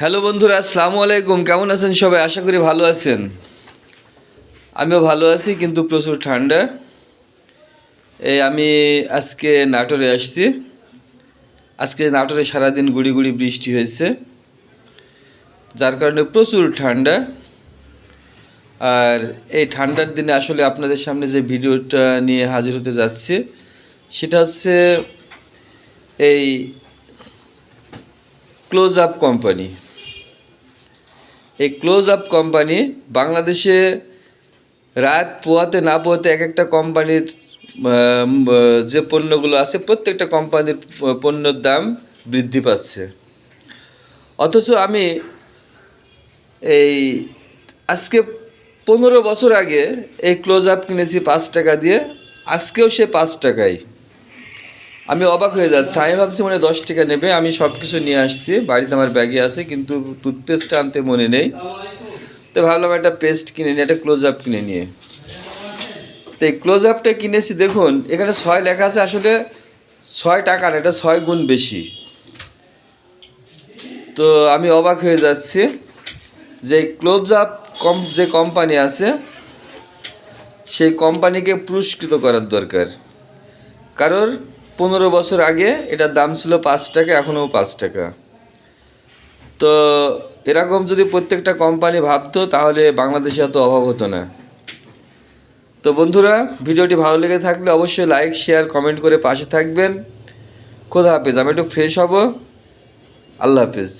Hello বন্ধুরা, আসসালামু আলাইকুম। কেমন আছেন সবাই? আশা করি ভালো আছেন। আমিও ভালো আছি, কিন্তু প্রচুর ঠান্ডা। এই আমি আজকে নাটোরে আসছি। আজকে নাটোরে সারাদিন গুড়ি গুড়ি বৃষ্টি হয়েছে, যার কারণে প্রচুর ঠান্ডা। আর এই ঠান্ডার দিনে আসলে আপনাদের সামনে যে ভিডিওটা নিয়ে হাজির হতে যাচ্ছে, সেটা হচ্ছে এই ক্লোজ আপ কোম্পানি এই ক্লোজ আপ কোম্পানি বাংলাদেশে রাত পোয়াতে না পোয়াতে এক একটা কোম্পানির যে পণ্যগুলো আছে, প্রত্যেকটা কোম্পানির পণ্যের দাম বৃদ্ধি পাচ্ছে। অথচ আমি এই আজকে পনেরো বছর আগে এই ক্লোজ আপ কিনেছি পাঁচ টাকা দিয়ে, আজকেও সে পাঁচ টাকাই আমি অবাক হয়ে যাচ্ছি। আমি ভাবছি মানে দশ টাকা নেবে, আমি সব কিছু নিয়ে আসছি। বাড়িতে আমার ব্যাগে আছে, কিন্তু টুথপেস্টটা আনতে মনে নেই। তো ভাবলাম একটা পেস্ট কিনে নিয়ে একটা ক্লোজ আপ কিনে নিয়ে। তো এই ক্লোজ আপটা কিনেছি, দেখুন, এখানে ছয় লেখা আছে, আসলে ছয় টাকা না, এটা ছয় গুণ বেশি। তো আমি অবাক হয়ে যাচ্ছি যে ক্লোজ আপ কম যে কোম্পানি আছে, সেই কোম্পানিকে পুরস্কৃত করার দরকার। কারণ পনেরো বছর আগে এটার দাম ছিল পাঁচ টাকা, এখনও পাঁচ টাকা। তো এরকম যদি প্রত্যেকটা কোম্পানি ভাবতো, তাহলে বাংলাদেশে এত অভাব হতো না। তো বন্ধুরা, ভিডিওটি ভালো লেগে থাকলে অবশ্যই লাইক শেয়ার কমেন্ট করে পাশে থাকবেন। খোদা হাফেজ, আমি একটু ফ্রেশ হব। আল্লাহ হাফেজ।